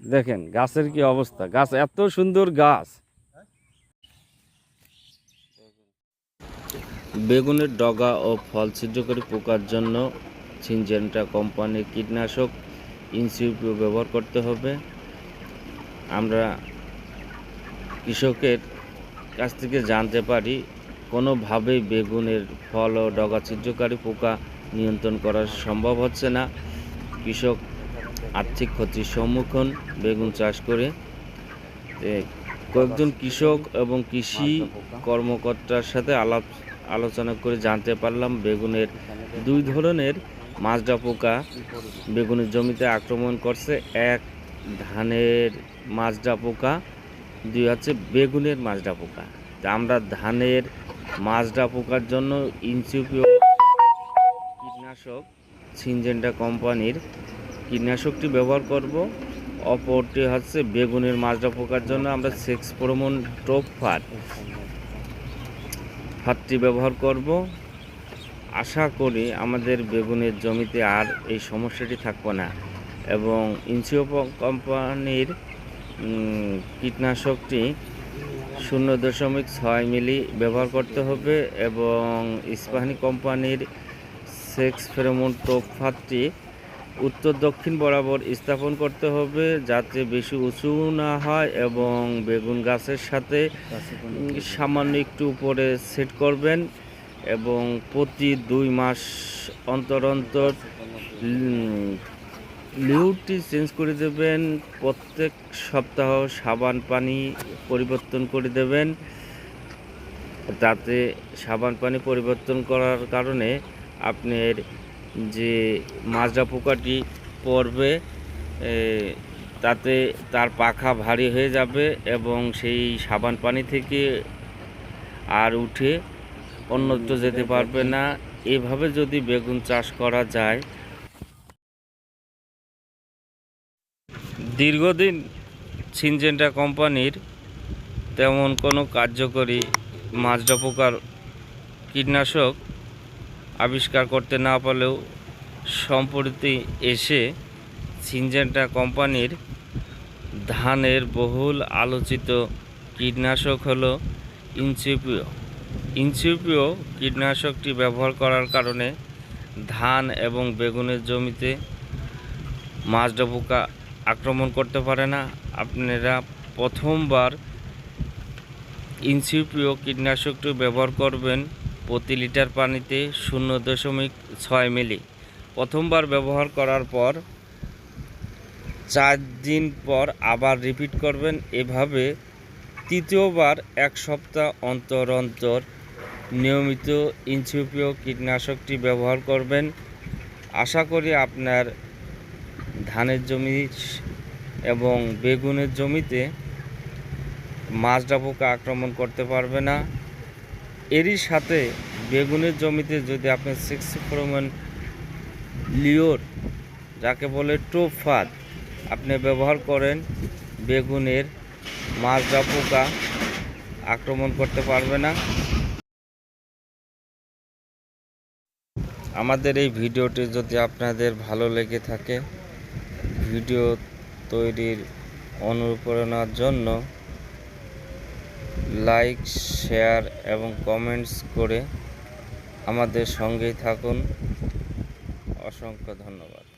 দেখেন, গাছের কি অবস্থা? গাছ, এত সুন্দর গাছ। বেগুনের ডগা ও ফল ছিদ্রকারী পোকার জন্য সিনজেন্টা কোম্পানির কীটনাশক ইনসিউপিও ব্যবহার করতে হবে। আমরা কৃষকের কাছ থেকে জানতে পারি, কোনোভাবেই বেগুনের ফল ও ডগা ছিদ্রকারী পোকা নিয়ন্ত্রণ করা সম্ভব হচ্ছে না। কৃষক আর্থিক ক্ষতির সম্মুখীন বেগুন চাষ করে। কয়েকজন কৃষক এবং কৃষি কর্মকর্তার সাথে আলাপ, আলোচনা করে জানতে পারলাম বেগুনের দুই ধরনের মাজরা পোকা বেগুনের জমিতে আক্রমণ করছে। এক ধানের মাজরা পোকা, দুই হচ্ছে বেগুনের মাজরা পোকা। আমরা ধানের মাজরা পোকার জন্য ইনসিপিও কীটনাশক সিনজেন্টা কোম্পানির কীটনাশকটি ব্যবহার করব। অপরটি হচ্ছে বেগুনের মাজরা পোকার জন্য আমরা সেক্স প্রমন টোপ ফার ফারটি ব্যবহার করব। আশা করি আমাদের বেগুনের জমিতে আর এই সমস্যাটি থাকবে না এবং ইনসিও কোম্পানির কীটনাশকটি শূন্য দশমিক ছয় মিলি ব্যবহার করতে হবে এবং ইস্পাহানি কোম্পানির সেক্স ফেরোমন টোপ ফাঁদটি উত্তর দক্ষিণ বরাবর স্থাপন করতে হবে যাতে বেশি উঁচু না হয় এবং বেগুন গাছের সাথে সামান্য একটু উপরে সেট করবেন এবং প্রতি দুই মাস অন্তর অন্তর উম, লিউটটি চেঞ্জ করে দেবেন প্রত্যেক সপ্তাহ সাবান পানি পরিবর্তন করে দেবেন তাতে সাবান পানি পরিবর্তন করার কারণে আপনার যে মাজরা পোকাটি পড়বে তাতে তার পাখা ভারী হয়ে যাবে এবং সেই সাবান পানি থেকে আর উঠে অন্যত্র যেতে পারবে না। এভাবে যদি বেগুন চাষ করা যায়, দীর্ঘদিন সিনজেন্টা কোম্পানির তেমন কোনো কার্যকরী মাজরা পোকার কীটনাশক আবিষ্কার করতে না পারলেও সম্প্রতি এসে সিনজেন্টা কোম্পানির ধানের বহুল আলোচিত কীটনাশক হলো ইনসিপিও। ইনসিপিও কীটনাশকটি ব্যবহার করার কারণে ধান এবং বেগুনের জমিতে মাজরা পোকা আক্রমণ করতে পারে না। আপনারা প্রথমবার ইনসিপিও কীটনাশকটি ব্যবহার করবেন প্রতি লিটার পানিতে শূন্য দশমিক ছয় মিলি। প্রথমবার ব্যবহার করার পর চার দিন পর আবার রিপিট করবেন। এভাবে তৃতীয়বার এক সপ্তাহ অন্তর অন্তর নিয়মিত ইনসিপিও কীটনাশকটি ব্যবহার করবেন। আশা করি আপনার ধানের জমি এবং বেগুনের জমিতে মাজরা পোকা আক্রমণ করতে পারবে না। এরই সাথে বেগুনের জমিতে যদি আপনি সিক্স পরিমাণ লিওর যাকে বলে টোফাত আপনি ব্যবহার করেন, বেগুনের মাজরা পোকা আক্রমণ করতে পারবে না। আমাদের এই ভিডিওটি যদি আপনাদের ভালো লেগে থাকে, ভিডিও তৈরির অনুপ্রেরণার জন্য লাইক শেয়ার এবং কমেন্টস করে আমাদের সঙ্গেই থাকুন। অসংখ্য ধন্যবাদ।